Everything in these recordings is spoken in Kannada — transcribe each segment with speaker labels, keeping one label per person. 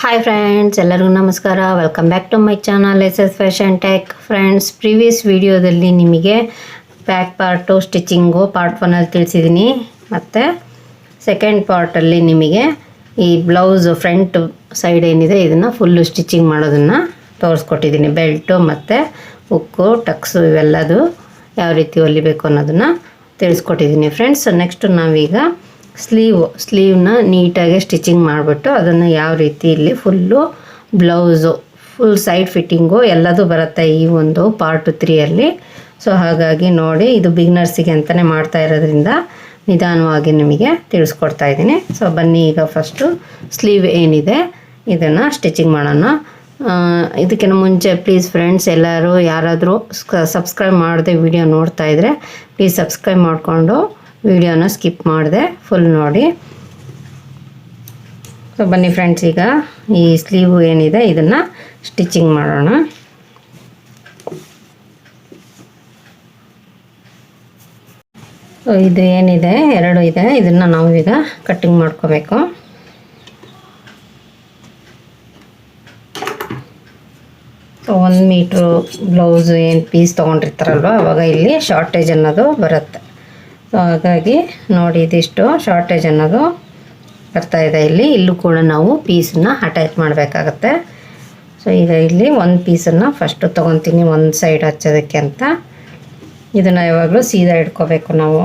Speaker 1: ಹಾಯ್ ಫ್ರೆಂಡ್ಸ್ ಎಲ್ಲರಿಗೂ ನಮಸ್ಕಾರ. Welcome back to my channel S S fashion tech friends previous ವಿಡಿಯೋದಲ್ಲಿ ನಿಮಗೆ ಬ್ಯಾಕ್ ಪಾರ್ಟು ಸ್ಟಿಚಿಂಗು ಪಾರ್ಟ್ ಒನಲ್ಲಿ ತಿಳಿಸಿದ್ದೀನಿ. ಮತ್ತು ಸೆಕೆಂಡ್ ಪಾರ್ಟಲ್ಲಿ ನಿಮಗೆ ಈ ಬ್ಲೌಸ್ ಫ್ರಂಟ್ ಸೈಡ್ ಏನಿದೆ, ಇದನ್ನು ಫುಲ್ಲು ಸ್ಟಿಚಿಂಗ್ ಮಾಡೋದನ್ನು ತೋರಿಸ್ಕೊಟ್ಟಿದ್ದೀನಿ. ಬೆಲ್ಟು ಮತ್ತು ಉಕ್ಕು ಟಕ್ಸು ಇವೆಲ್ಲದು ಯಾವ ರೀತಿ ಹೊಲಿಬೇಕು ಅನ್ನೋದನ್ನು ತಿಳಿಸ್ಕೊಟ್ಟಿದ್ದೀನಿ. ಫ್ರೆಂಡ್ಸ್ ನೆಕ್ಸ್ಟ್ ನಾವೀಗ ಸ್ಲೀವ್ ಸ್ಲೀವ್ನ ನೀಟಾಗಿ ಸ್ಟಿಚಿಂಗ್ ಮಾಡಿಬಿಟ್ಟು ಅದನ್ನು ಯಾವ ರೀತಿ ಇಲ್ಲಿ full blouse full side fitting ಎಲ್ಲದೂ ಬರುತ್ತೆ ಈ ಒಂದು ಪಾರ್ಟ್ ತ್ರೀಯಲ್ಲಿ ಸೊ ಹಾಗಾಗಿ ನೋಡಿ ಇದು ಬಿಗ್ನರ್ಸಿಗೆ ಅಂತಲೇ ಮಾಡ್ತಾ ಇರೋದ್ರಿಂದ ನಿಧಾನವಾಗಿ ನಿಮಗೆ ತಿಳಿಸ್ಕೊಡ್ತಾ ಇದ್ದೀನಿ. ಸೊ ಬನ್ನಿ ಈಗ ಫಸ್ಟು ಸ್ಲೀವ್ ಏನಿದೆ, ಇದನ್ನು ಸ್ಟಿಚಿಂಗ್ ಮಾಡೋಣ. ಇದಕ್ಕಿಂತ ಮುಂಚೆ ಪ್ಲೀಸ್ ಫ್ರೆಂಡ್ಸ್ ಎಲ್ಲರೂ ಯಾರಾದರೂ ಸಬ್ಸ್ಕ್ರೈಬ್ ಮಾಡದೆ ವಿಡಿಯೋ ನೋಡ್ತಾ ಇದ್ದರೆ ಪ್ಲೀಸ್ ಸಬ್ಸ್ಕ್ರೈಬ್ ಮಾಡಿಕೊಂಡು ವಿಡಿಯೋನ ಸ್ಕಿಪ್ ಮಾಡಿದೆ ಫುಲ್ ನೋಡಿ. ಸೊ ಬನ್ನಿ ಫ್ರೆಂಡ್ಸ್ ಈಗ ಈ ಸ್ಲೀವು ಏನಿದೆ, ಇದನ್ನು ಸ್ಟಿಚಿಂಗ್ ಮಾಡೋಣ. ಇದು ಏನಿದೆ, ಎರಡು ಇದೆ, ಇದನ್ನು ನಾವು ಈಗ ಕಟ್ಟಿಂಗ್ ಮಾಡ್ಕೋಬೇಕು. ಒಂದು ಮೀಟ್ರು ಬ್ಲೌಸು ಏನು ಪೀಸ್ ತೊಗೊಂಡಿರ್ತಾರಲ್ವ, ಅವಾಗ ಇಲ್ಲಿ ಶಾರ್ಟೇಜ್ ಅನ್ನೋದು ಬರುತ್ತೆ. ಸೊ ಹಾಗಾಗಿ ನೋಡಿ ಇದಿಷ್ಟು ಶಾರ್ಟೇಜ್ ಅನ್ನೋದು ಬರ್ತಾ ಇದೆ ಇಲ್ಲಿ. ಇಲ್ಲೂ ಕೂಡ ನಾವು ಪೀಸನ್ನ ಅಟ್ಯಾಚ್ ಮಾಡಬೇಕಾಗತ್ತೆ. ಸೊ ಈಗ ಇಲ್ಲಿ ಒಂದು ಪೀಸನ್ನು ಫಸ್ಟು ತೊಗೊತೀನಿ, ಒಂದು ಸೈಡ್ ಹಚ್ಚೋದಕ್ಕೆ ಅಂತ. ಇದನ್ನು ಯಾವಾಗಲೂ ಸೀದಾ ಇಟ್ಕೋಬೇಕು ನಾವು.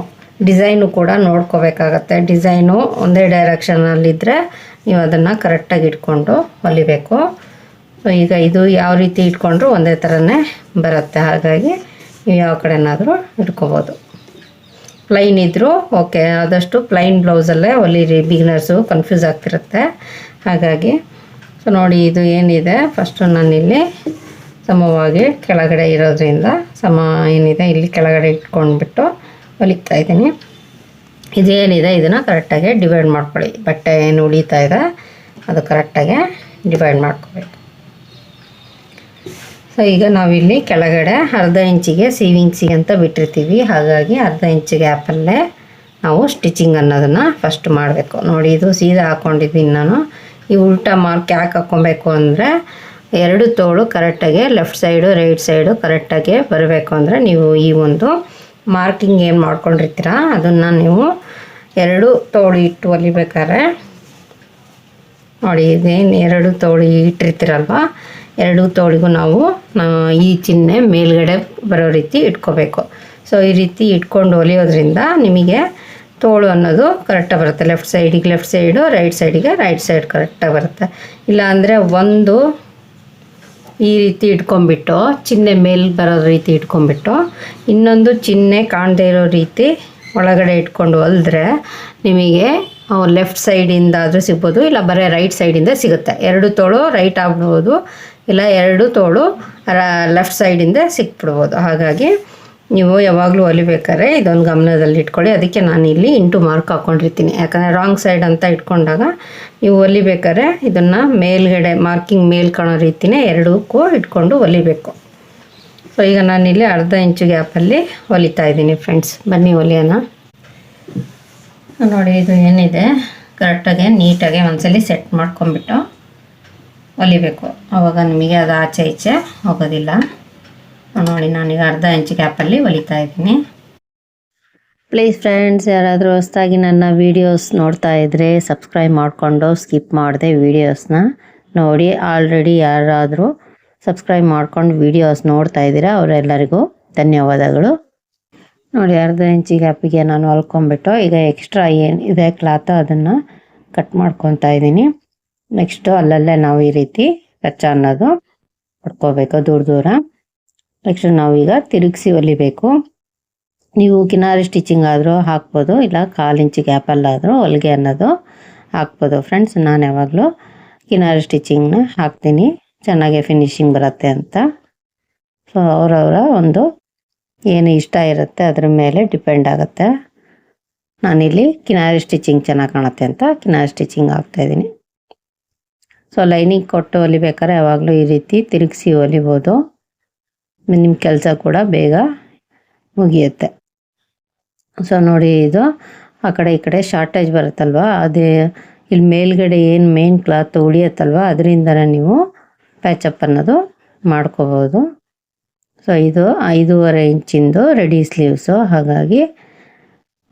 Speaker 1: ಡಿಸೈನು ಕೂಡ ನೋಡ್ಕೋಬೇಕಾಗತ್ತೆ. ಡಿಸೈನು ಒಂದೇ ಡೈರೆಕ್ಷನಲ್ಲಿದ್ದರೆ ನೀವು ಅದನ್ನು ಕರೆಕ್ಟಾಗಿ ಇಟ್ಕೊಂಡು ಹೊಲಿಬೇಕು. ಸೊ ಈಗ ಇದು ಯಾವ ರೀತಿ ಇಟ್ಕೊಂಡ್ರೂ ಒಂದೇ ಥರನೇ ಬರುತ್ತೆ. ಹಾಗಾಗಿ ನೀವು ಯಾವ ಕಡೆನಾದರೂ ಇಟ್ಕೋಬೋದು. ಪ್ಲೈನ್ ಇದ್ದರೂ ಓಕೆ ಆದಷ್ಟು ಪ್ಲೈನ್ ಬ್ಲೌಸಲ್ಲೇ ಹೊಲೀರಿ ಬಿಗಿನರ್ಸು ಕನ್ಫ್ಯೂಸ್ ಆಗ್ತಿರುತ್ತೆ. ಹಾಗಾಗಿ ಸೊ ನೋಡಿ ಇದು ಏನಿದೆ ಫಸ್ಟು ನಾನಿಲ್ಲಿ ಸಮವಾಗಿ ಕೆಳಗಡೆ ಇರೋದ್ರಿಂದ ಸಮ ಏನಿದೆ, ಇಲ್ಲಿ ಕೆಳಗಡೆ ಇಟ್ಕೊಂಡ್ಬಿಟ್ಟು ಹೊಲಿತಾ ಇದ್ದೀನಿ. ಇದೇನಿದೆ, ಇದನ್ನು ಕರೆಕ್ಟಾಗಿ ಡಿವೈಡ್ ಮಾಡ್ಕೊಳ್ಳಿ. ಬಟ್ಟೆ ಏನು ಉಳಿತಾ ಇದೆ, ಅದು ಕರೆಕ್ಟಾಗಿ ಡಿವೈಡ್ ಮಾಡ್ಕೋಬೇಕು. ಸೊ ಈಗ ನಾವಿಲ್ಲಿ ಕೆಳಗಡೆ ಅರ್ಧ ಇಂಚಿಗೆ ಸೀವಿಂಗ್ಸಿಗೆ ಅಂತ ಬಿಟ್ಟಿರ್ತೀವಿ. ಹಾಗಾಗಿ ಅರ್ಧ ಇಂಚು ಗ್ಯಾಪಲ್ಲೇ ನಾವು ಸ್ಟಿಚಿಂಗ್ ಅನ್ನೋದನ್ನು ಫಸ್ಟ್ ಮಾಡಬೇಕು. ನೋಡಿ, ಇದು ಸೀದಾ ಹಾಕ್ಕೊಂಡಿದ್ದೀನಿ ನಾನು. ಈ ಉಲ್ಟಾ ಮಾರ್ಕ್ ಯಾಕೆ ಹಾಕ್ಕೊಬೇಕು ಅಂದರೆ ಎರಡು ತೋಳು ಕರೆಕ್ಟಾಗಿ ಲೆಫ್ಟ್ ಸೈಡು ರೈಟ್ ಸೈಡು ಕರೆಕ್ಟಾಗಿ ಬರಬೇಕು ಅಂದರೆ ನೀವು ಈ ಒಂದು ಮಾರ್ಕಿಂಗ್ ಏನು ಮಾಡ್ಕೊಂಡಿರ್ತೀರ, ಅದನ್ನು ನೀವು ಎರಡು ತೋಳು ಇಟ್ಟು ಹೊಲಿಬೇಕಾದ್ರೆ ನೋಡಿ, ಇದೇನು ಎರಡು ತೋಳು ಇಟ್ಟಿರ್ತೀರಲ್ವ? ಎರಡು ತೋಳಿಗೂ ನಾವು ಈ ಚಿಹ್ನೆ ಮೇಲ್ಗಡೆ ಬರೋ ರೀತಿ ಇಟ್ಕೋಬೇಕು. ಸೊ ಈ ರೀತಿ ಇಟ್ಕೊಂಡು ಹೊಲಿಯೋದ್ರಿಂದ ನಿಮಗೆ ತೋಳು ಅನ್ನೋದು ಕರೆಕ್ಟಾಗಿ ಬರುತ್ತೆ. ಲೆಫ್ಟ್ ಸೈಡಿಗೆ ಲೆಫ್ಟ್ ಸೈಡು ರೈಟ್ ಸೈಡಿಗೆ ರೈಟ್ ಸೈಡ್ ಕರೆಕ್ಟಾಗಿ ಬರುತ್ತೆ. ಇಲ್ಲಾಂದರೆ ಒಂದು ಈ ರೀತಿ ಇಟ್ಕೊಂಬಿಟ್ಟು ಚಿಹ್ನೆ ಮೇಲೆ ಬರೋ ರೀತಿ ಇಟ್ಕೊಂಬಿಟ್ಟು ಇನ್ನೊಂದು ಚಿಹ್ನೆ ಕಾಣದೇ ಇರೋ ರೀತಿ ಒಳಗಡೆ ಇಟ್ಕೊಂಡು ಹೊಲಿದ್ರೆ ನಿಮಗೆ ಲೆಫ್ಟ್ ಸೈಡಿಂದ ಆದರೂ ಸಿಗ್ಬೋದು, ಇಲ್ಲ ಬರೀ ರೈಟ್ ಸೈಡಿಂದ ಸಿಗುತ್ತೆ. ಎರಡು ತೋಳು ರೈಟ್ ಆಗ್ಬೋದು ಇಲ್ಲ, ಎರಡು ತೋಳು ಲೆಫ್ಟ್ ಸೈಡಿಂದ ಸಿಕ್ಬಿಡ್ಬೋದು. ಹಾಗಾಗಿ ನೀವು ಯಾವಾಗಲೂ ಹೊಲಿಬೇಕಾದ್ರೆ ಇದೊಂದು ಗಮನದಲ್ಲಿ ಇಟ್ಕೊಳ್ಳಿ. ಅದಕ್ಕೆ ನಾನು ಇಲ್ಲಿ ಇಂಟು ಮಾರ್ಕ್ ಹಾಕ್ಕೊಂಡಿರ್ತೀನಿ ಯಾಕಂದರೆ ರಾಂಗ್ ಸೈಡ್ ಅಂತ ಇಟ್ಕೊಂಡಾಗ ನೀವು ಹೊಲಿಬೇಕಾದ್ರೆ ಇದನ್ನು ಮೇಲ್ಗಡೆ ಮಾರ್ಕಿಂಗ್ ಮೇಲ್ ಕಾಣೋ ರೀತಿನೇ ಎರಡಕ್ಕೂ ಇಟ್ಕೊಂಡು ಹೊಲಿಬೇಕು ಸೊ ಈಗ ನಾನಿಲ್ಲಿ ಅರ್ಧ ಇಂಚು ಗ್ಯಾಪಲ್ಲಿ ಹೊಲಿತಾ ಇದ್ದೀನಿ ಫ್ರೆಂಡ್ಸ್ ಬನ್ನಿ ಹೊಲಿಯೋಣ ನೋಡಿ, ಇದು ಏನಿದೆ? ಕರೆಕ್ಟಾಗಿ ನೀಟಾಗಿ ಒಂದ್ಸಲಿ ಸೆಟ್ ಮಾಡ್ಕೊಂಬಿಟ್ಟು ಹೊಲಿಬೇಕು ಆವಾಗ ನಿಮಗೆ ಅದು ಆಚೆ ಈಚೆ ಹೋಗೋದಿಲ್ಲ. ನೋಡಿ, ನಾನೀಗ ಅರ್ಧ ಇಂಚು ಗ್ಯಾಪಲ್ಲಿ ಹೊಲಿತಾ ಇದ್ದೀನಿ. ಪ್ಲೀಸ್ ಫ್ರೆಂಡ್ಸ್ ಯಾರಾದರೂ ಹೊಸ್ದಾಗಿ ನನ್ನ ವೀಡಿಯೋಸ್ ನೋಡ್ತಾ ಇದ್ದರೆ ಸಬ್ಸ್ಕ್ರೈಬ್ ಮಾಡಿಕೊಂಡು ಸ್ಕಿಪ್ ಮಾಡಿದೆ ವೀಡಿಯೋಸ್ನ ನೋಡಿ. ಆಲ್ರೆಡಿ ಯಾರಾದರೂ ಸಬ್ಸ್ಕ್ರೈಬ್ ಮಾಡ್ಕೊಂಡು ವೀಡಿಯೋಸ್ ನೋಡ್ತಾ ಇದ್ದೀರಾ, ಅವರೆಲ್ಲರಿಗೂ ಧನ್ಯವಾದಗಳು. ನೋಡಿ, ಅರ್ಧ ಇಂಚಿ ಗ್ಯಾಪಿಗೆ ನಾನು ಹೊಲ್ಕೊಂಬಿಟ್ಟು ಈಗ ಎಕ್ಸ್ಟ್ರಾ ಏನು, ಇದೆ ಕ್ಲಾತ್ ಅದನ್ನು ಕಟ್ ಮಾಡ್ಕೊತಾ ಇದ್ದೀನಿ. ನೆಕ್ಸ್ಟು ಅಲ್ಲಲ್ಲೇ ನಾವು ಈ ರೀತಿ ಕಚ್ಚ ಅನ್ನೋದು ಹೊಡ್ಕೋಬೇಕು ದೂರ ದೂರ. ನೆಕ್ಸ್ಟ್ ನಾವೀಗ ತಿರುಗಿಸಿ ಹೊಲಿಬೇಕು ನೀವು ಕಿನಾರಿ ಸ್ಟಿಚಿಂಗ್ ಆದರೂ ಹಾಕ್ಬೋದು, ಇಲ್ಲ ಕಾಲು ಇಂಚು ಗ್ಯಾಪಲ್ಲಾದರೂ ಹೊಲಿಗೆ ಅನ್ನೋದು ಹಾಕ್ಬೋದು. ಫ್ರೆಂಡ್ಸ್ ನಾನು ಯಾವಾಗಲೂ ಕಿನಾರಿ ಸ್ಟಿಚಿಂಗ್ನ ಹಾಕ್ತೀನಿ. ಚೆನ್ನಾಗಿ ಫಿನಿಶಿಂಗ್ ಬರುತ್ತೆ ಅಂತ. ಸೊ ಅವರವರ ಒಂದು ಏನು ಇಷ್ಟ ಇರುತ್ತೆ ಅದ್ರ ಮೇಲೆ ಡಿಪೆಂಡ್ ಆಗುತ್ತೆ. ನಾನಿಲ್ಲಿ ಕಿನಾರಿ ಸ್ಟಿಚಿಂಗ್ ಚೆನ್ನಾಗಿ ಕಾಣುತ್ತೆ ಅಂತ ಕಿನಾರಿ ಸ್ಟಿಚಿಂಗ್ ಹಾಕ್ತಾಯಿದ್ದೀನಿ ಸೊ ಲೈನಿಂಗ್ ಕೊಟ್ಟು ಹೊಲಿಬೇಕಾದ್ರೆ ಯಾವಾಗಲೂ ಈ ರೀತಿ ತಿರುಗಿಸಿ ಹೊಲಿಬೋದು ನಿಮ್ಮ ಕೆಲಸ ಕೂಡ ಬೇಗ ಮುಗಿಯುತ್ತೆ. ಸೊ ನೋಡಿ ಇದು ಆ ಕಡೆ ಈ ಕಡೆ ಶಾರ್ಟೇಜ್ ಬರುತ್ತಲ್ವ? ಅದೇ ಇಲ್ಲಿ ಮೇಲ್ಗಡೆ ಏನು ಮೇನ್ ಕ್ಲಾತ್ ಉಳಿಯತ್ತಲ್ವ? ಅದರಿಂದನೇ ನೀವು ಪ್ಯಾಚಪ್ ಅನ್ನೋದು ಮಾಡ್ಕೋಬೋದು. ಸೊ ಇದು ಐದೂವರೆ ಇಂಚಿಂದು ರೆಡಿ ಸ್ಲೀವ್ಸು ಹಾಗಾಗಿ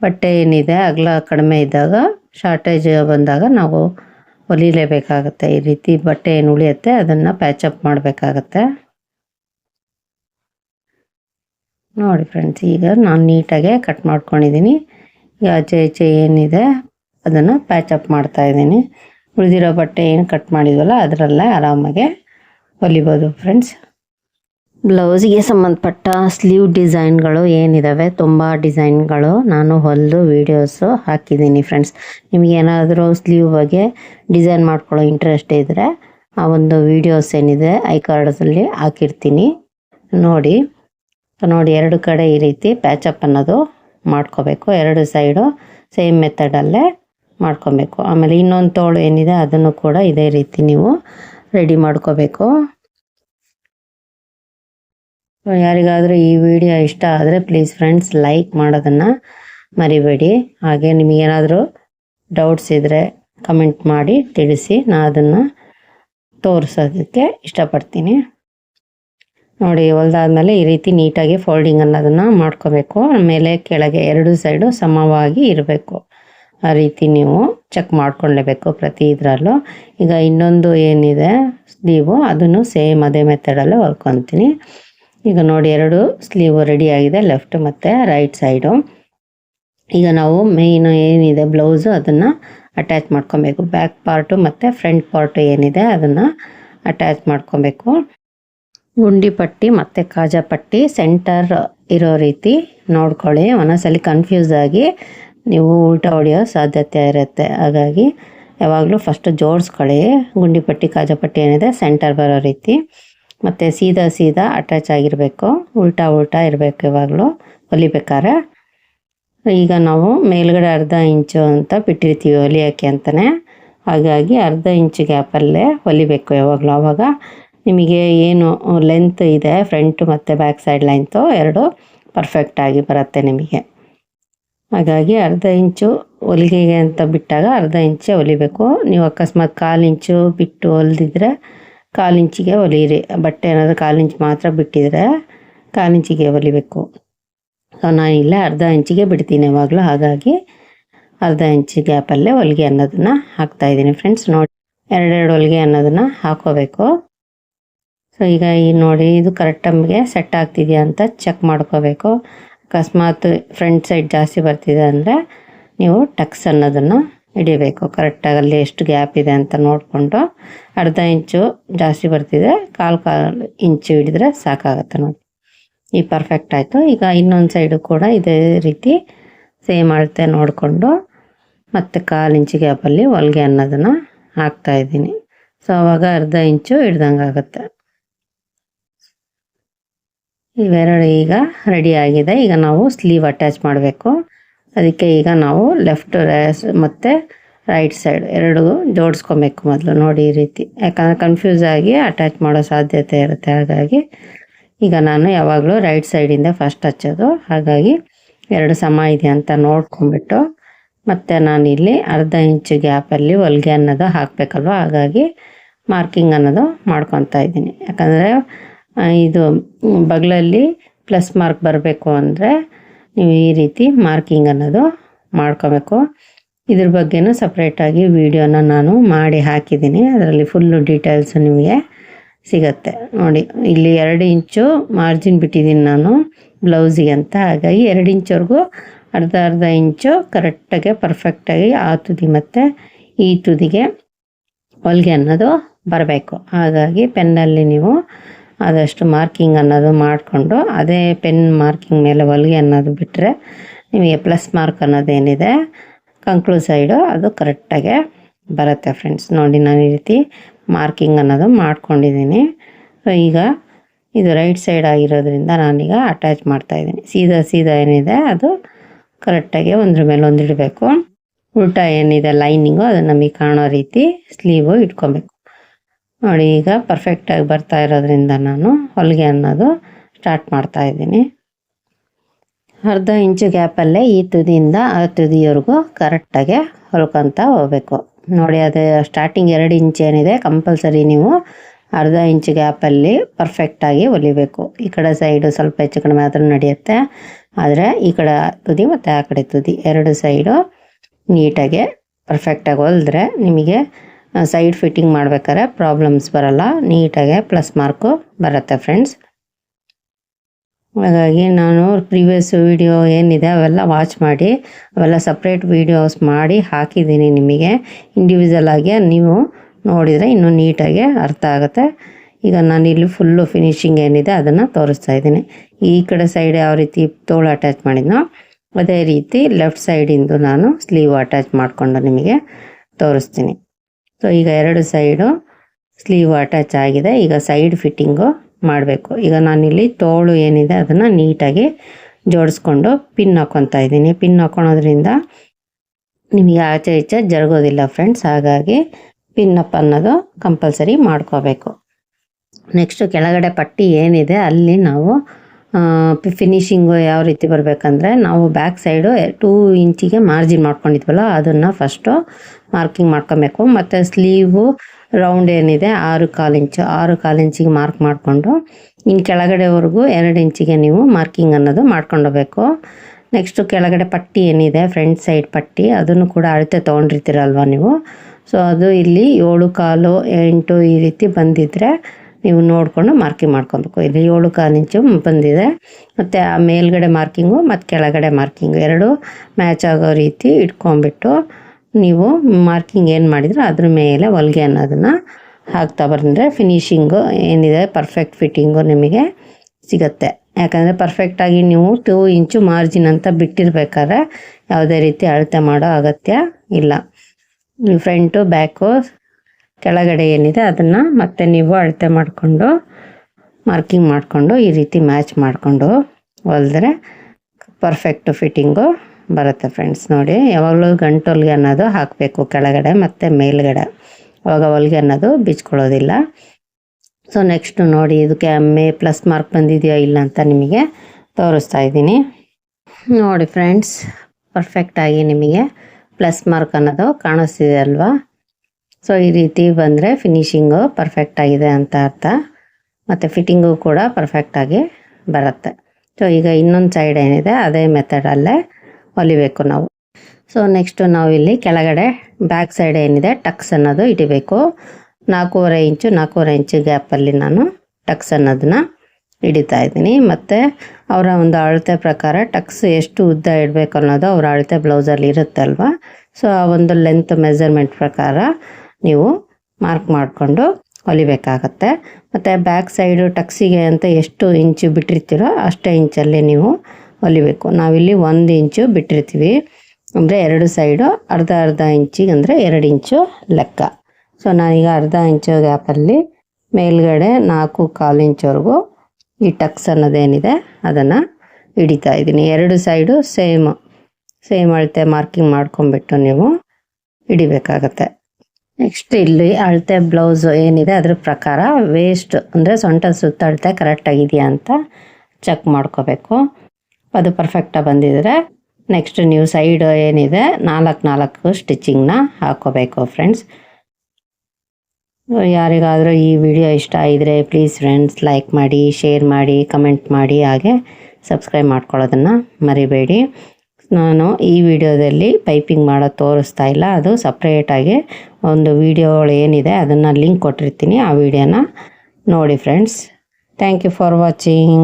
Speaker 1: ಬಟ್ಟೆ ಏನಿದೆ, ಅಗಲ ಕಡಿಮೆ ಇದ್ದಾಗ ಶಾರ್ಟೇಜ್ ಬಂದಾಗ ನಾವು ಹೊಲಿಲೇಬೇಕಾಗತ್ತೆ. ಈ ರೀತಿ ಬಟ್ಟೆ ಏನು ಉಳಿಯುತ್ತೆ, ಅದನ್ನು ಪ್ಯಾಚಪ್ ಮಾಡಬೇಕಾಗತ್ತೆ. ನೋಡಿ ಫ್ರೆಂಡ್ಸ್ ಈಗ ನಾನು ನೀಟಾಗೆ ಕಟ್ ಮಾಡ್ಕೊಂಡಿದ್ದೀನಿ ಆಚೆ ಈಚೆ ಏನಿದೆ, ಅದನ್ನು ಪ್ಯಾಚಪ್ ಮಾಡ್ತಾ ಇದ್ದೀನಿ. ಉಳಿದಿರೋ ಬಟ್ಟೆ ಏನು ಕಟ್ ಮಾಡಿದ್ವಲ್ಲ, ಅದರಲ್ಲೇ ಆರಾಮಾಗೆ ಹೊಲಿಬೋದು ಫ್ರೆಂಡ್ಸ್ ಬ್ಲೌಸ್ಗೆ ಸಂಬಂಧಪಟ್ಟ ಸ್ಲೀವ್ ಡಿಸೈನ್ಗಳು ಏನಿದ್ದಾವೆ ತುಂಬ ಡಿಸೈನ್ಗಳು ನಾನು ಹೊಲಿದು ವೀಡಿಯೋಸು ಹಾಕಿದ್ದೀನಿ ಫ್ರೆಂಡ್ಸ್. ನಿಮ್ಗೆ ಏನಾದರೂ ಸ್ಲೀವ್ ಬಗ್ಗೆ ಡಿಸೈನ್ ಮಾಡ್ಕೊಳ್ಳೋ ಇಂಟ್ರೆಸ್ಟ್ ಇದ್ದರೆ ಆ ಒಂದು ವೀಡಿಯೋಸ್ ಏನಿದೆ, ಐ ಕಾರ್ಡ್ಸಲ್ಲಿ ಹಾಕಿರ್ತೀನಿ. ನೋಡಿ ನೋಡಿ ಎರಡು ಕಡೆ ಈ ರೀತಿ ಪ್ಯಾಚಪ್ ಅನ್ನೋದು ಮಾಡ್ಕೋಬೇಕು. ಎರಡು ಸೈಡು ಸೇಮ್ ಮೆಥಡಲ್ಲೇ ಮಾಡ್ಕೊಬೇಕು. ಆಮೇಲೆ ಇನ್ನೊಂದು ತೋಳು ಏನಿದೆ, ಅದನ್ನು ಕೂಡ ಇದೇ ರೀತಿ ನೀವು ರೆಡಿ ಮಾಡ್ಕೋಬೇಕು. ಯಾರಿಗಾದರೂ ಈ ವಿಡಿಯೋ ಇಷ್ಟ ಆದರೆ ಪ್ಲೀಸ್ ಫ್ರೆಂಡ್ಸ್ ಲೈಕ್ ಮಾಡೋದನ್ನು ಮರಿಬೇಡಿ. ಹಾಗೆ ನಿಮಗೇನಾದರೂ ಡೌಟ್ಸ್ ಇದ್ದರೆ ಕಮೆಂಟ್ ಮಾಡಿ, ತಿಳಿಸಿ. ನಾನು ಅದನ್ನು ತೋರಿಸೋದಕ್ಕೆ ಇಷ್ಟಪಡ್ತೀನಿ. ನೋಡಿ, ಹೊಲ್ದಾದ್ಮೇಲೆ ಈ ರೀತಿ ನೀಟಾಗಿ ಫೋಲ್ಡಿಂಗ್ ಅನ್ನೋದನ್ನು ಮಾಡ್ಕೋಬೇಕು. ಮೇಲೆ ಕೆಳಗೆ ಎರಡು ಸೈಡು ಸಮವಾಗಿ ಇರಬೇಕು. ಆ ರೀತಿ ನೀವು ಚೆಕ್ ಮಾಡ್ಕೊಳ್ಳೇಬೇಕು ಪ್ರತಿ ಇದರಲ್ಲೂ. ಈಗ ಇನ್ನೊಂದು ಏನಿದೆ, ನೀವು ಅದನ್ನು ಸೇಮ್ ಅದೇ ಮೆಥಡಲ್ಲೇ ಹೊಲ್ಕೊತೀನಿ. ಈಗ ನೋಡಿ ಎರಡು ಸ್ಲೀವ್ ರೆಡಿ ಆಗಿದೆ ಲೆಫ್ಟ್ ಮತ್ತು ರೈಟ್ ಸೈಡು ಈಗ ನಾವು ಮೇಯ್ನ್ ಏನಿದೆ ಬ್ಲೌಸು ಅದನ್ನು ಅಟ್ಯಾಚ್ ಮಾಡ್ಕೊಬೇಕು. ಬ್ಯಾಕ್ ಪಾರ್ಟು ಮತ್ತು ಫ್ರಂಟ್ ಪಾರ್ಟು ಏನಿದೆ, ಅದನ್ನು ಅಟ್ಯಾಚ್ ಮಾಡ್ಕೊಬೇಕು. ಗುಂಡಿ ಪಟ್ಟಿ ಮತ್ತು ಕಾಜಾ ಪಟ್ಟಿ ಸೆಂಟರ್ ಇರೋ ರೀತಿ ನೋಡ್ಕೊಳ್ಳಿ. ಒಂದೊಂದ್ಸಲಿ ಕನ್ಫ್ಯೂಸ್ ಆಗಿ ನೀವು ಉಲ್ಟ ಹೊಡೆಯೋ ಸಾಧ್ಯತೆ ಇರುತ್ತೆ. ಹಾಗಾಗಿ ಯಾವಾಗಲೂ ಫಸ್ಟ್ ಜೋಡಿಸ್ಕೊಳ್ಳಿ. ಗುಂಡಿ ಪಟ್ಟಿ, ಕಾಜಾ ಪಟ್ಟಿ ಏನಿದೆ ಸೆಂಟರ್ ಬರೋ ರೀತಿ. ಮತ್ತು ಸೀದಾ ಸೀದಾ ಅಟ್ಯಾಚ್ ಆಗಿರಬೇಕು. ಉಲ್ಟಾ ಉಲ್ಟಾ ಇರಬೇಕು ಯಾವಾಗಲೂ ಹೊಲಿಬೇಕಾದ್ರೆ. ಈಗ ನಾವು ಮೇಲ್ಗಡೆ ಅರ್ಧ ಇಂಚು ಅಂತ ಬಿಟ್ಟಿರ್ತೀವಿ ಹೊಲಿಯೋಕ್ಕೆ ಅಂತಲೇ ಹಾಗಾಗಿ ಅರ್ಧ ಇಂಚು ಗ್ಯಾಪಲ್ಲೇ ಹೊಲಿಬೇಕು ಯಾವಾಗಲೂ ಆವಾಗ ನಿಮಗೆ ಏನು ಲೆಂತ್ ಇದೆ ಫ್ರಂಟ್ ಮತ್ತು ಬ್ಯಾಕ್ ಸೈಡ್ ಲೆಂತು ಎರಡು ಪರ್ಫೆಕ್ಟಾಗಿ ಬರುತ್ತೆ ನಿಮಗೆ. ಹಾಗಾಗಿ ಅರ್ಧ ಇಂಚು ಹೊಲಿಗೆಗೆ ಅಂತ ಬಿಟ್ಟಾಗ ಅರ್ಧ ಇಂಚೇ ಹೊಲಿಬೇಕು. ನೀವು ಅಕಸ್ಮಾತ್ ಕಾಲು ಇಂಚು ಬಿಟ್ಟು ಹೊಲಿದಿದ್ರೆ ಕಾಲು ಇಂಚಿಗೆ ಹೊಲಿಯಿರಿ ಬಟ್ಟೆ ಏನಾದರೂ ಕಾಲಿಂಚ್ ಮಾತ್ರ ಬಿಟ್ಟಿದ್ರೆ ಕಾಲಿಂಚಿಗೆ ಹೊಲಿಬೇಕು ಸೊ, ನಾನು ಇಲ್ಲೇ ಅರ್ಧ ಇಂಚಿಗೆ ಬಿಡ್ತೀನಿ ಯಾವಾಗಲೂ. ಹಾಗಾಗಿ ಅರ್ಧ ಇಂಚು ಗ್ಯಾಪಲ್ಲೇ ಹೊಲಿಗೆ ಅನ್ನೋದನ್ನು ಹಾಕ್ತಾಯಿದ್ದೀನಿ ಫ್ರೆಂಡ್ಸ್. ನೋಡಿ, ಎರಡೆರಡು ಹೊಲಿಗೆ ಅನ್ನೋದನ್ನು ಹಾಕೋಬೇಕು. ಸೊ, ಈಗ ಈ ನೋಡಿ, ಇದು ಕರೆಕ್ಟ್ ನಮಗೆ ಸೆಟ್ ಆಗ್ತಿದೆಯಾ ಅಂತ ಚೆಕ್ ಮಾಡ್ಕೋಬೇಕು. ಅಕಸ್ಮಾತ್ ಫ್ರಂಟ್ ಸೈಡ್ ಜಾಸ್ತಿ ಬರ್ತಿದೆ ಅಂದರೆ ನೀವು ಟಕ್ಸ್ ಅನ್ನೋದನ್ನು ಹಿಡಿಬೇಕು. ಕರೆಕ್ಟಾಗಿ ಅಲ್ಲಿ ಎಷ್ಟು ಗ್ಯಾಪ್ ಇದೆ ಅಂತ ನೋಡಿಕೊಂಡು ಅರ್ಧ ಇಂಚು ಜಾಸ್ತಿ ಬರ್ತಿದೆ. ಕಾಲು ಕಾಲು ಇಂಚು ಹಿಡಿದ್ರೆ ಸಾಕಾಗುತ್ತೆ ನೋಡಿ. ಈ ಪರ್ಫೆಕ್ಟ್ ಆಯಿತು. ಈಗ ಇನ್ನೊಂದು ಸೈಡು ಕೂಡ ಇದೇ ರೀತಿ ಸೇಮ್ ಅಳತೆ ನೋಡಿಕೊಂಡು ಮತ್ತು ಕಾಲು ಇಂಚು ಗ್ಯಾಪಲ್ಲಿ ಹೊಲಿಗೆ ಅನ್ನೋದನ್ನು ಹಾಕ್ತಾಯಿದ್ದೀನಿ ಸೊ ಅವಾಗ ಅರ್ಧ ಇಂಚು ಹಿಡ್ದಂಗೆ ಆಗುತ್ತೆ. ಇವೆರಡು ಈಗ ರೆಡಿ ಆಗಿದೆ. ಈಗ ನಾವು ಸ್ಲೀವ್ ಅಟ್ಯಾಚ್ ಮಾಡಬೇಕು. ಅದಕ್ಕೆ ಈಗ ನಾವು ಲೆಫ್ಟ್ ಮತ್ತು ರೈಟ್ ಸೈಡ್ ಎರಡು ಜೋಡಿಸ್ಕೊಬೇಕು ಮೊದಲು ನೋಡಿ ಈ ರೀತಿ. ಯಾಕಂದರೆ ಕನ್ಫ್ಯೂಸ್ ಆಗಿ ಅಟ್ಯಾಚ್ ಮಾಡೋ ಸಾಧ್ಯತೆ ಇರುತ್ತೆ. ಹಾಗಾಗಿ ಈಗ ನಾನು ಯಾವಾಗಲೂ ರೈಟ್ ಸೈಡಿಂದ ಫಸ್ಟ್ ಹಚ್ಚೋದು. ಹಾಗಾಗಿ ಎರಡು ಸಮ ಇದೆ ಅಂತ ನೋಡ್ಕೊಂಬಿಟ್ಟು ಮತ್ತು ನಾನು ಇಲ್ಲಿ ಅರ್ಧ ಇಂಚು ಗ್ಯಾಪಲ್ಲಿ ಹೊಲಿಗೆ ಅನ್ನೋದು ಹಾಕಬೇಕಲ್ವ? ಹಾಗಾಗಿ ಮಾರ್ಕಿಂಗ್ ಅನ್ನೋದು ಮಾಡ್ಕೊತಾ ಇದ್ದೀನಿ. ಯಾಕಂದರೆ ಇದು ಬಗಲಲ್ಲಿ ಪ್ಲಸ್ ಮಾರ್ಕ್ ಬರಬೇಕು ಅಂದರೆ ನೀವು ಈ ರೀತಿ ಮಾರ್ಕಿಂಗ್ ಅನ್ನೋದು ಮಾಡ್ಕೋಬೇಕು. ಇದ್ರ ಬಗ್ಗೆನೂ ಸಪ್ರೇಟಾಗಿ ವಿಡಿಯೋನ ನಾನು ಮಾಡಿ ಹಾಕಿದ್ದೀನಿ. ಅದರಲ್ಲಿ ಫುಲ್ಲು ಡೀಟೇಲ್ಸು ನಿಮಗೆ ಸಿಗತ್ತೆ. ನೋಡಿ, ಇಲ್ಲಿ ಎರಡು ಇಂಚು ಮಾರ್ಜಿನ್ ಬಿಟ್ಟಿದ್ದೀನಿ ನಾನು ಬ್ಲೌಸಿಗೆ ಅಂತ. ಹಾಗಾಗಿ ಎರಡು ಇಂಚವರೆಗೂ ಅರ್ಧ ಅರ್ಧ ಇಂಚು ಕರೆಕ್ಟಾಗಿ ಪರ್ಫೆಕ್ಟಾಗಿ ಆ ತುದಿ ಮತ್ತು ಈ ತುದಿಗೆ ಹೊಲಿಗೆ ಅನ್ನೋದು ಬರಬೇಕು. ಹಾಗಾಗಿ ಪೆನ್ನಲ್ಲಿ ನೀವು ಆದಷ್ಟು ಮಾರ್ಕಿಂಗ್ ಅನ್ನೋದು ಮಾಡಿಕೊಂಡು ಅದೇ ಪೆನ್ ಮಾರ್ಕಿಂಗ್ ಮೇಲೆ ಹೊಲಿಗೆ ಅನ್ನೋದು ಬಿಟ್ಟರೆ ನಿಮಗೆ ಪ್ಲಸ್ ಮಾರ್ಕ್ ಅನ್ನೋದೇನಿದೆ ಕಂಕ್ಳು ಸೈಡು ಅದು ಕರೆಕ್ಟಾಗೆ ಬರುತ್ತೆ ಫ್ರೆಂಡ್ಸ್ ನೋಡಿ ನಾನು ಈ ರೀತಿ ಮಾರ್ಕಿಂಗ್ ಅನ್ನೋದು ಮಾಡ್ಕೊಂಡಿದ್ದೀನಿ. ಈಗ ಇದು ರೈಟ್ ಸೈಡ್ ಆಗಿರೋದ್ರಿಂದ ನಾನೀಗ ಅಟ್ಯಾಚ್ ಮಾಡ್ತಾಯಿದ್ದೀನಿ ಸೀದಾ ಸೀದಾ ಏನಿದೆ ಅದು ಕರೆಕ್ಟಾಗಿ ಒಂದ್ರ ಮೇಲೆ ಒಂದಿಡಬೇಕು ಉಲ್ಟಾ ಏನಿದೆ ಲೈನಿಂಗು ಅದು ನಮಗೆ ಕಾಣೋ ರೀತಿ ಸ್ಲೀವು ಇಟ್ಕೊಬೇಕು. ನೋಡಿ, ಈಗ ಪರ್ಫೆಕ್ಟಾಗಿ ಬರ್ತಾ ಇರೋದ್ರಿಂದ ನಾನು ಹೊಲಿಗೆ ಅನ್ನೋದು ಸ್ಟಾರ್ಟ್ ಮಾಡ್ತಾ ಇದ್ದೀನಿ. ಅರ್ಧ ಇಂಚು ಗ್ಯಾಪಲ್ಲೇ ಈ ತುದಿಯಿಂದ ಆ ತುದಿಯವರೆಗೂ ಕರೆಕ್ಟಾಗಿ ಹೊಲ್ಕೊತ ಹೋಗ್ಬೇಕು. ನೋಡಿ, ಅದು ಸ್ಟಾರ್ಟಿಂಗ್ ಎರಡು ಇಂಚ್ ಏನಿದೆ ಕಂಪಲ್ಸರಿ ನೀವು ಅರ್ಧ ಇಂಚ್ ಗ್ಯಾಪಲ್ಲಿ ಪರ್ಫೆಕ್ಟಾಗಿ ಹೊಲಿಬೇಕು. ಈ ಕಡೆ ಸೈಡು ಸ್ವಲ್ಪ ಹೆಚ್ಚು ಕಡಿಮೆ ಆದರೂ ನಡೆಯುತ್ತೆ. ಆದರೆ ಈ ಕಡೆ ತುದಿ ಮತ್ತು ಆ ಕಡೆ ತುದಿ, ಎರಡು ಸೈಡು ನೀಟಾಗಿ ಪರ್ಫೆಕ್ಟಾಗಿ ಹೊಲಿದ್ರೆ ನಿಮಗೆ ಸೈಡ್ ಫಿಟ್ಟಿಂಗ್ ಮಾಡ್ಬೇಕಾದ್ರೆ ಪ್ರಾಬ್ಲಮ್ಸ್ ಬರಲ್ಲ. ನೀಟಾಗೆ ಪ್ಲಸ್ ಮಾರ್ಕು ಬರುತ್ತೆ ಫ್ರೆಂಡ್ಸ್ ಹಾಗಾಗಿ ನಾನು ಪ್ರೀವಿಯಸ್ ವಿಡಿಯೋ ಏನಿದೆ ಅವೆಲ್ಲ ವಾಚ್ ಮಾಡಿ, ಅವೆಲ್ಲ ಸಪ್ರೇಟ್ ವೀಡಿಯೋಸ್ ಮಾಡಿ ಹಾಕಿದ್ದೀನಿ ನಿಮಗೆ. ಇಂಡಿವಿಜುವಲ್ ಆಗಿ ನೀವು ನೋಡಿದರೆ ಇನ್ನೂ ನೀಟಾಗಿ ಅರ್ಥ ಆಗುತ್ತೆ. ಈಗ ನಾನು ಇಲ್ಲಿ ಫುಲ್ಲು ಫಿನಿಶಿಂಗ್ ಏನಿದೆ ಅದನ್ನು ತೋರಿಸ್ತಾ ಇದ್ದೀನಿ. ಈ ಕಡೆ ಸೈಡ್ ಯಾವ ರೀತಿ ತೋಳು ಅಟ್ಯಾಚ್ ಮಾಡಿದ್ನೋ, ಅದೇ ರೀತಿ ಲೆಫ್ಟ್ ಸೈಡಿಂದು ನಾನು ಸ್ಲೀವ್ ಅಟ್ಯಾಚ್ ಮಾಡಿಕೊಂಡು ನಿಮಗೆ ತೋರಿಸ್ತೀನಿ. ಸೊ ಈಗ ಎರಡು ಸೈಡು ಸ್ಲೀವ್ ಅಟ್ಯಾಚ್ ಆಗಿದೆ. ಈಗ ಸೈಡ್ ಫಿಟ್ಟಿಂಗು ಮಾಡಬೇಕು. ಈಗ ನಾನಿಲ್ಲಿ ತೋಳು ಏನಿದೆ ಅದನ್ನು ನೀಟಾಗಿ ಜೋಡಿಸ್ಕೊಂಡು ಪಿನ್ ಹಾಕ್ಕೊತಾ ಇದ್ದೀನಿ. ಪಿನ್ ಹಾಕ್ಕೊಳೋದ್ರಿಂದ ನಿಮಗೆ ಆಚೆ ಈಚೆ ಜರುಗೋದಿಲ್ಲ ಫ್ರೆಂಡ್ಸ್ ಹಾಗಾಗಿ ಪಿನ್ ಅಪ್ ಅನ್ನೋದು ಕಂಪಲ್ಸರಿ ಮಾಡ್ಕೋಬೇಕು. ನೆಕ್ಸ್ಟು ಕೆಳಗಡೆ ಪಟ್ಟಿ ಏನಿದೆ ಅಲ್ಲಿ ನಾವು ಫಿನಿಶಿಂಗು ಯಾವ ರೀತಿ ಬರಬೇಕಂದ್ರೆ ನಾವು ಬ್ಯಾಕ್ ಸೈಡು ಟೂ ಇಂಚಿಗೆ ಮಾರ್ಜಿನ್ ಮಾಡ್ಕೊಂಡಿದ್ವಲ್ಲ, ಅದನ್ನು ಫಸ್ಟು ಮಾರ್ಕಿಂಗ್ ಮಾಡ್ಕೊಬೇಕು. ಮತ್ತು ಸ್ಲೀವು ರೌಂಡ್ ಏನಿದೆ, ಆರು ಕಾಲು ಇಂಚು ಆರು ಕಾಲು ಇಂಚಿಗೆ ಮಾರ್ಕ್ ಮಾಡಿಕೊಂಡು ಇನ್ನು ಕೆಳಗಡೆವರೆಗೂ ಎರಡು ಇಂಚಿಗೆ ನೀವು ಮಾರ್ಕಿಂಗ್ ಅನ್ನೋದು ಮಾಡ್ಕೊಂಡೋಗ್ಬೇಕು ನೆಕ್ಸ್ಟು ಕೆಳಗಡೆ ಪಟ್ಟಿ ಏನಿದೆ ಫ್ರಂಟ್ ಸೈಡ್ ಪಟ್ಟಿ, ಅದನ್ನು ಕೂಡ ಅಳತೆ ತೊಗೊಂಡಿರ್ತೀರಲ್ವ ನೀವು? ಸೊ ಅದು ಇಲ್ಲಿ ಏಳು ಕಾಲು ಎಂಟು ಈ ರೀತಿ ಬಂದಿದ್ದರೆ ನೀವು ನೋಡಿಕೊಂಡು ಮಾರ್ಕಿಂಗ್ ಮಾಡ್ಕೊಬೇಕು. ಇಲ್ಲಿ ಏಳು ಕಾಲು ಇಂಚು ಬಂದಿದೆ. ಮತ್ತು ಆ ಮೇಲ್ಗಡೆ ಮಾರ್ಕಿಂಗು ಮತ್ತು ಕೆಳಗಡೆ ಮಾರ್ಕಿಂಗು ಎರಡು ಮ್ಯಾಚ್ ಆಗೋ ರೀತಿ ಇಟ್ಕೊಂಡ್ಬಿಟ್ಟು ನೀವು ಮಾರ್ಕಿಂಗ್ ಏನು ಮಾಡಿದ್ರೆ ಅದ್ರ ಮೇಲೆ ಹೊಲಿಗೆ ಅನ್ನೋದನ್ನು ಹಾಕ್ತಾ ಬಂದರೆ ಫಿನಿಶಿಂಗು ಏನಿದೆ ಪರ್ಫೆಕ್ಟ್ ಫಿಟ್ಟಿಂಗು ನಿಮಗೆ ಸಿಗುತ್ತೆ. ಯಾಕಂದರೆ ಪರ್ಫೆಕ್ಟಾಗಿ ನೀವು ಟೂ ಇಂಚು ಮಾರ್ಜಿನ್ ಅಂತ ಬಿಟ್ಟಿರ್ಬೇಕಾದ್ರೆ ಯಾವುದೇ ರೀತಿ ಅಳತೆ ಮಾಡೋ ಅಗತ್ಯ ಇಲ್ಲ. ಫ್ರಂಟು ಬ್ಯಾಕು ಕೆಳಗಡೆ ಏನಿದೆ ಅದನ್ನು ಮತ್ತೆ ನೀವು ಅಳತೆ ಮಾಡಿಕೊಂಡು ಮಾರ್ಕಿಂಗ್ ಮಾಡಿಕೊಂಡು ಈ ರೀತಿ ಮ್ಯಾಚ್ ಮಾಡಿಕೊಂಡು ಹೊಲಿದ್ರೆ ಪರ್ಫೆಕ್ಟು ಫಿಟ್ಟಿಂಗು ಬರುತ್ತೆ ಫ್ರೆಂಡ್ಸ್ ನೋಡಿ. ಯಾವಾಗಲೂ ಗಂಟು ಹೊಲಿಗೆ ಅನ್ನೋದು ಹಾಕಬೇಕು ಕೆಳಗಡೆ ಮತ್ತು ಮೇಲ್ಗಡೆ. ಅವಾಗ ಹೊಲಿಗೆ ಅನ್ನೋದು ಬಿಚ್ಕೊಳ್ಳೋದಿಲ್ಲ. ಸೊ ನೆಕ್ಸ್ಟು ನೋಡಿ ಇದಕ್ಕೆ ಮೇ ಪ್ಲಸ್ ಮಾರ್ಕ್ ಬಂದಿದೆಯಾ ಇಲ್ಲ ಅಂತ ನಿಮಗೆ ತೋರಿಸ್ತಾ ಇದ್ದೀನಿ. ನೋಡಿ ಫ್ರೆಂಡ್ಸ್ ಪರ್ಫೆಕ್ಟಾಗಿ ನಿಮಗೆ ಪ್ಲಸ್ ಮಾರ್ಕ್ ಅನ್ನೋದು ಕಾಣಿಸ್ತಿದೆ ಅಲ್ವಾ? ಸೊ ಈ ರೀತಿ ಬಂದರೆ ಫಿನಿಶಿಂಗು ಪರ್ಫೆಕ್ಟ್ ಆಗಿದೆ ಅಂತ ಅರ್ಥ. ಮತ್ತು ಫಿಟ್ಟಿಂಗು ಕೂಡ ಪರ್ಫೆಕ್ಟಾಗಿ ಬರುತ್ತೆ. ಸೊ ಈಗ ಇನ್ನೊಂದು ಸೈಡ್ ಏನಿದೆ, ಅದೇ ಮೆಥಡಲ್ಲೇ ಹೊಲಿಬೇಕು ನಾವು. ಸೊ ನೆಕ್ಸ್ಟು ನಾವು ಇಲ್ಲಿ ಕೆಳಗಡೆ ಬ್ಯಾಕ್ ಸೈಡ್ ಏನಿದೆ ಟಕ್ಸ್ ಅನ್ನೋದು ಇಡಬೇಕು. ನಾಲ್ಕೂವರೆ ಇಂಚು ನಾಲ್ಕೂವರೆ ಇಂಚು ಗ್ಯಾಪಲ್ಲಿ ನಾನು ಟಕ್ಸ್ ಅನ್ನೋದನ್ನ ಹಿಡಿತಾ ಇದ್ದೀನಿ. ಮತ್ತು ಅವರ ಒಂದು ಅಳತೆ ಪ್ರಕಾರ ಟಕ್ಸ್ ಎಷ್ಟು ಉದ್ದ ಇಡಬೇಕು ಅನ್ನೋದು ಅವರ ಅಳತೆ ಬ್ಲೌಸಲ್ಲಿ ಇರುತ್ತೆ ಅಲ್ವಾ ಸೊ ಆ ಒಂದು ಲೆಂತ್ ಮೆಜರ್ಮೆಂಟ್ ಪ್ರಕಾರ ನೀವು ಮಾರ್ಕ್ ಮಾಡಿಕೊಂಡು ಹೊಲಿಬೇಕಾಗತ್ತೆ. ಮತ್ತು ಬ್ಯಾಕ್ ಸೈಡು ಟಕ್ಸಿಗೆ ಅಂತ ಎಷ್ಟು ಇಂಚು ಬಿಟ್ಟಿರ್ತೀರೋ ಅಷ್ಟೇ ಇಂಚಲ್ಲಿ ನೀವು ಹೊಲಿಬೇಕು. ನಾವಿಲ್ಲಿ ಒಂದು ಇಂಚು ಬಿಟ್ಟಿರ್ತೀವಿ. ಅಂದರೆ ಎರಡು ಸೈಡು ಅರ್ಧ ಅರ್ಧ ಇಂಚಿಗೆ ಅಂದರೆ ಎರಡು ಇಂಚು ಲೆಕ್ಕ. ಸೊ ನಾನೀಗ ಅರ್ಧ ಇಂಚು ಗ್ಯಾಪಲ್ಲಿ ಮೇಲ್ಗಡೆ ನಾಲ್ಕು ಕಾಲು ಇಂಚವರೆಗೂ ಈ ಟಕ್ಸ್ ಅನ್ನೋದೇನಿದೆ, ಅದನ್ನು ಹಿಡಿತಾ ಇದ್ದೀನಿ. ಎರಡು ಸೈಡು ಸೇಮ್ ಸೇಮ್ ಅಳತೆ ಮಾರ್ಕಿಂಗ್ ಮಾಡ್ಕೊಂಬಿಟ್ಟು ನೀವು ಹಿಡಿಬೇಕಾಗತ್ತೆ. ನೆಕ್ಸ್ಟ್ ಇಲ್ಲಿ ಅಳತೆ ಬ್ಲೌಸ್ ಏನಿದೆ, ಅದ್ರ ಪ್ರಕಾರ ವೇಸ್ಟ್ ಅಂದರೆ ಸೊಂಟ ಸುತ್ತ ಅಳತೆ ಕರೆಕ್ಟಾಗಿದೆಯಾ ಅಂತ ಚೆಕ್ ಮಾಡ್ಕೋಬೇಕು. ಅದು ಪರ್ಫೆಕ್ಟಾಗಿ ಬಂದಿದ್ರೆ ನೆಕ್ಸ್ಟ್ ನೀವು ಸೈಡ್ ಏನಿದೆ, ನಾಲ್ಕು ನಾಲ್ಕು ಸ್ಟಿಚಿಂಗ್ನ ಹಾಕೋಬೇಕು ಫ್ರೆಂಡ್ಸ್ ಯಾರಿಗಾದರೂ ಈ ವಿಡಿಯೋ ಇಷ್ಟ ಆಗಿದ್ರೆ ಪ್ಲೀಸ್ ಫ್ರೆಂಡ್ಸ್ ಲೈಕ್ ಮಾಡಿ ಶೇರ್ ಮಾಡಿ ಕಮೆಂಟ್ ಮಾಡಿ, ಹಾಗೆ ಸಬ್ಸ್ಕ್ರೈಬ್ ಮಾಡ್ಕೊಳ್ಳೋದನ್ನು ಮರಿಬೇಡಿ. ನಾನು ಈ ವಿಡಿಯೋದಲ್ಲಿ ಪೈಪಿಂಗ್ ಮಾಡೋದು ತೋರಿಸ್ತಾ ಇಲ್ಲ, ಅದು ಸಪ್ರೇಟಾಗಿ ಒಂದು ವಿಡಿಯೋಗಳು ಏನಿದೆ ಅದನ್ನು ಲಿಂಕ್ ಕೊಟ್ಟಿರ್ತೀನಿ, ಆ ವಿಡಿಯೋನ ನೋಡಿ friends thank you for watching